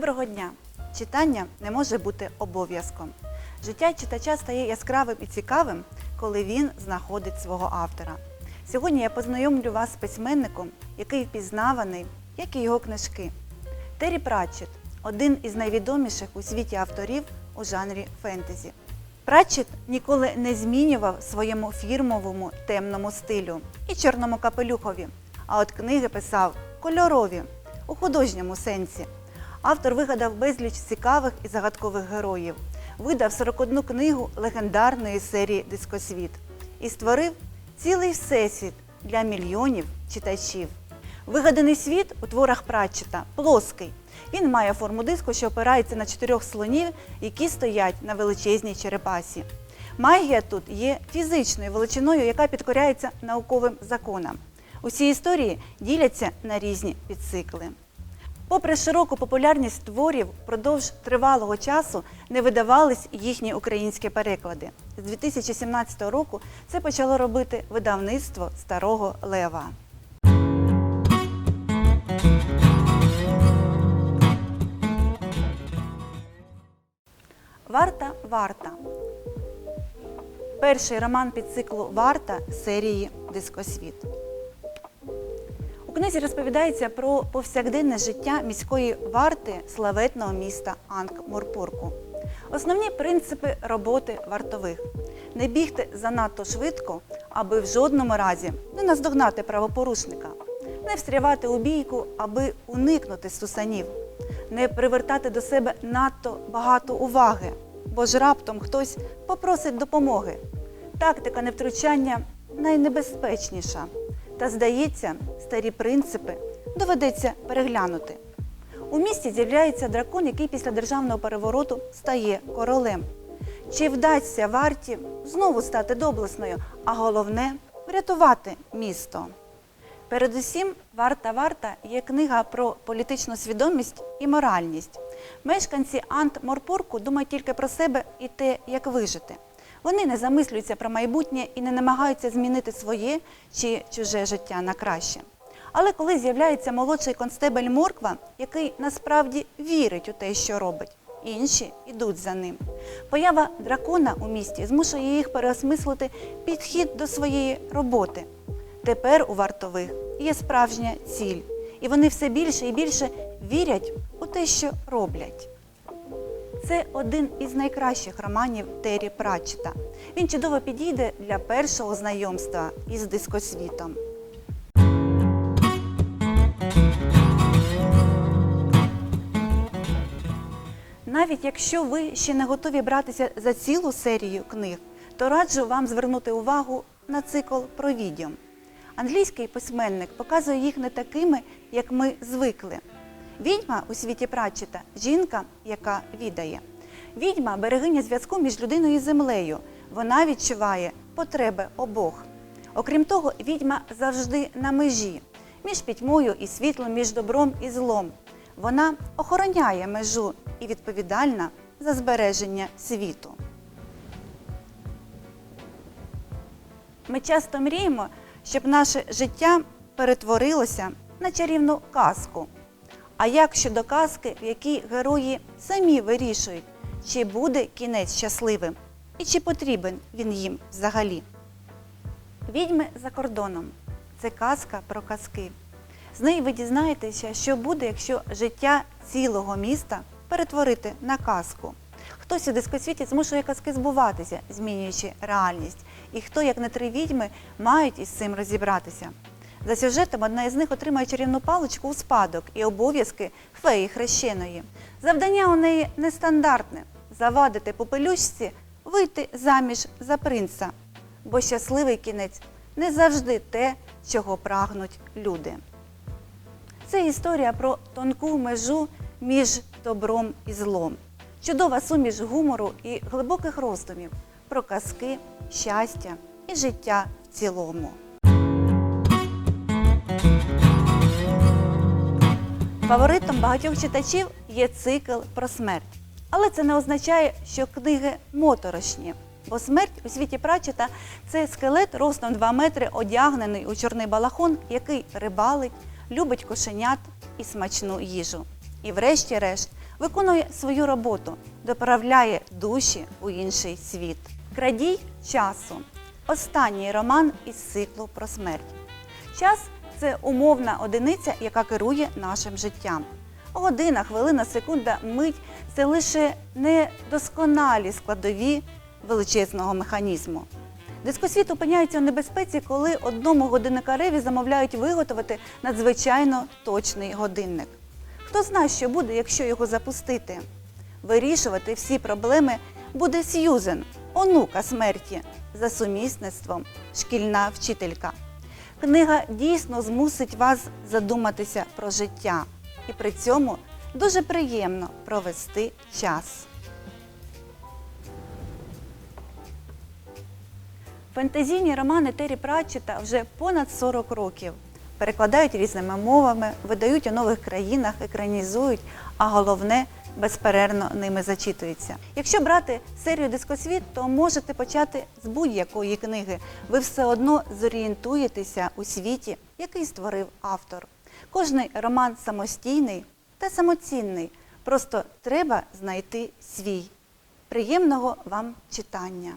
Доброго дня! Читання не може бути обов'язком. Життя читача стає яскравим і цікавим, коли він знаходить свого автора. Сьогодні я познайомлю вас з письменником, який впізнаваний, як і його книжки. Террі Пратчет один із найвідоміших у світі авторів у жанрі фентезі. Пратчет ніколи не змінював своєму фірмовому темному стилю і чорному капелюхові, а от книги писав кольорові у художньому сенсі. Автор вигадав безліч цікавих і загадкових героїв, видав 41 книгу легендарної серії Дискосвіт і створив цілий всесвіт для мільйонів читачів. Вигаданий світ у творах Пратчета плоский. Він має форму диску, що опирається на чотирьох слонів, які стоять на величезній черепасі. Магія тут є фізичною величиною, яка підкоряється науковим законам. Усі історії діляться на різні підцикли. Попри широку популярність творів, впродовж тривалого часу не видавались їхні українські переклади. З 2017 року це почало робити видавництво Старого Лева. Варта Варта. Перший роман підциклу Варта серії Дискосвіт. У книзі розповідається про повсякденне життя міської варти славетного міста Анкморпорку. Основні принципи роботи вартових не бігти занадто швидко, аби в жодному разі не наздогнати правопорушника, не встрявати у бійку, аби уникнути сусанів, не привертати до себе надто багато уваги, бо ж раптом хтось попросить допомоги. Тактика невтручання найнебезпечніша. Та, здається, старі принципи доведеться переглянути. У місті з'являється дракон, який після державного перевороту стає королем. Чи вдасться варті знову стати доблесною, а головне врятувати місто? Передусім, варта варта є книга про політичну свідомість і моральність. Мешканці Ант-Морпорку думають тільки про себе і те, як вижити. Вони не замислюються про майбутнє і не намагаються змінити своє чи чуже життя на краще. Але коли з'являється молодший констебель Морква, який насправді вірить у те, що робить, інші йдуть за ним. Поява дракона у місті змушує їх переосмислити підхід до своєї роботи. Тепер у вартових є справжня ціль, і вони все більше і більше вірять у те, що роблять. Це один із найкращих романів Террі Пратчета. Він чудово підійде для першого знайомства із дискосвітом. Навіть якщо ви ще не готові братися за цілу серію книг, то раджу вам звернути увагу на цикл про відьом. Англійський письменник показує їх не такими, як ми звикли. Відьма у світі Пратчета – жінка, яка відає. Відьма берегиня зв'язку між людиною і землею. Вона відчуває потреби обох. Окрім того, відьма завжди на межі між пітьмою і світлом, між добром і злом. Вона охороняє межу і відповідальна за збереження світу. Ми часто мріємо, щоб наше життя перетворилося на чарівну казку. А як щодо казки, в якій герої самі вирішують, чи буде кінець щасливим і чи потрібен він їм взагалі? Відьми за кордоном це казка про казки. З неї ви дізнаєтеся, що буде, якщо життя цілого міста перетворити на казку. Хтось у дискосвіті змушує казки збуватися, змінюючи реальність. І хто, як не три відьми, мають із цим розібратися. За сюжетом одна із них отримає чарівну паличку у спадок і обов'язки феї хрещеної. Завдання у неї нестандартне завадити попелюшці вийти заміж за принца, бо щасливий кінець не завжди те, чого прагнуть люди. Це історія про тонку межу між добром і злом. Чудова суміш гумору і глибоких роздумів про казки, щастя і життя в цілому. Фаворитом багатьох читачів є цикл про смерть. Але це не означає, що книги моторошні. Бо смерть у світі Пратчета – це скелет ростом 2 метри, одягнений у чорний балахон, який рибалить, любить кошенят і смачну їжу. І врешті-решт виконує свою роботу, доправляє душі у інший світ. Крадій часу останній роман із циклу про смерть. Час це умовна одиниця, яка керує нашим життям. Година, хвилина, секунда, мить це лише недосконалі складові величезного механізму. Дискосвіт опиняється у небезпеці, коли одному годинникареві замовляють виготовити надзвичайно точний годинник. Хто знає, що буде, якщо його запустити? Вирішувати всі проблеми буде Сьюзен, онука смерті, за сумісництвом шкільна вчителька. Книга дійсно змусить вас задуматися про життя, і при цьому дуже приємно провести час. Фентезійні романи Террі Пратчета вже понад 40 років. Перекладають різними мовами, видають у нових країнах, екранізують, а головне безперервно ними зачитуються. Якщо брати серію Дискосвіт, то можете почати з будь-якої книги. Ви все одно зорієнтуєтеся у світі, який створив автор. Кожний роман самостійний та самоцінний. Просто треба знайти свій. Приємного вам читання!